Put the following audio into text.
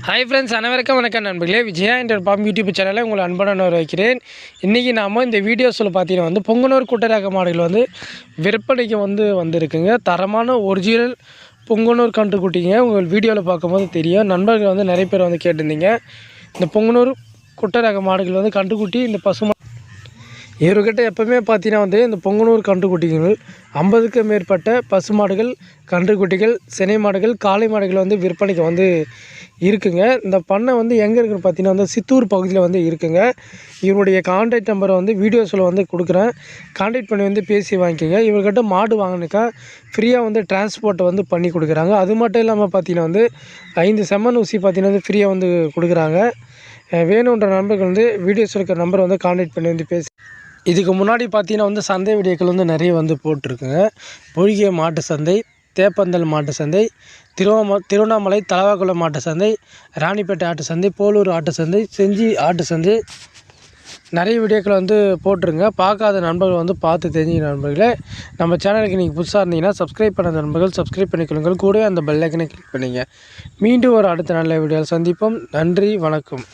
Hi friends அனைவருக்கும் வணக்கம் நண்பர்களே. விஜயா என்ற பாம் யூடியூப் சேனலில் உங்களை அன்பான வைக்கிறேன் இன்றைக்கி நாம் இந்த வீடியோஸில் பார்த்தீங்கன்னா வந்து பொங்கனூர் கூட்டரக மாடுகள் வந்து விற்பனைக்கு வந்து வந்திருக்குங்க. தரமான ஒரிஜினல் பொங்கனூர் கன்றுக்குட்டிங்க உங்கள் வீடியோவில் பார்க்கும்போது தெரியும். நண்பர்கள் வந்து நிறைய பேர் வந்து கேட்டிருந்தீங்க. இந்த பொங்கனூர் குட்டரக மாடுகள் வந்து கன்றுக்குட்டி இந்த பசுமா இவர்கிட்ட எப்போவுமே பார்த்தீங்கன்னா வந்து இந்த பொங்கனூர் கன்றுக்குட்டிகள் ஐம்பதுக்கு மேற்பட்ட பசு மாடுகள் கன்றுக்குட்டிகள் சினை மாடுகள் காளை மாடுகள் வந்து விற்பனைக்கு வந்து இருக்குங்க. இந்த பண்ணை வந்து எங்கே இருக்குன்னு பார்த்தீங்கன்னா வந்து சித்தூர் பகுதியில் வந்து இருக்குங்க. இவருடைய கான்டாக்ட் நம்பரை வந்து வீடியோஸில் வந்து கொடுக்குறேன். கான்டாக்ட் பண்ணி வந்து பேசி வாங்கிக்கோங்க. இவர்கிட்ட மாடு வாங்கினாக்கா ஃப்ரீயாக வந்து டிரான்ஸ்போர்ட்டை வந்து பண்ணி கொடுக்குறாங்க. அது மட்டும் இல்லாமல் பார்த்தீங்கன்னா வந்து ஐந்து செம்மன் ஊசி பார்த்தீங்கன்னா வந்து ஃப்ரீயாக வந்து கொடுக்குறாங்க. வேணுன்ற நண்பர்கள் வந்து வீடியோஸ் இருக்கிற நம்பரை வந்து கான்டாக்ட் பண்ணி வந்து பேசி இதுக்கு முன்னாடி பார்த்தீங்கன்னா வந்து சந்தை வீடியோக்கள் வந்து நிறைய வந்து போட்டிருக்குங்க. பொழுகிய மாட்டு சந்தை தேப்பந்தல் மாட்டு சந்தை திருவம திருவண்ணாமலை தலவாக்குளம் மாட்டு சந்தை ராணிப்பேட்டை ஆட்டு சந்தை போலூர் ஆட்டு சந்தை செஞ்சி ஆட்டு சந்தை. நிறைய வீடியோக்கள் வந்து போட்டிருங்க. பார்க்காத நண்பர்கள் வந்து பார்த்து தெரிஞ்சுக்க நண்பர்களே நம்ம சேனலுக்கு நீங்கள் புதுசாக இருந்தீங்கன்னா சப்ஸ்கிரைப் பண்ண நண்பர்கள் சப்ஸ்கிரைப் பண்ணிக்கொள்ளுங்கள். கூட அந்த பெல்லைக்கனை கிளிக் பண்ணிங்க. மீண்டும் ஒரு அடுத்த நல்ல வீடியோவில் சந்திப்போம். நன்றி வணக்கம்.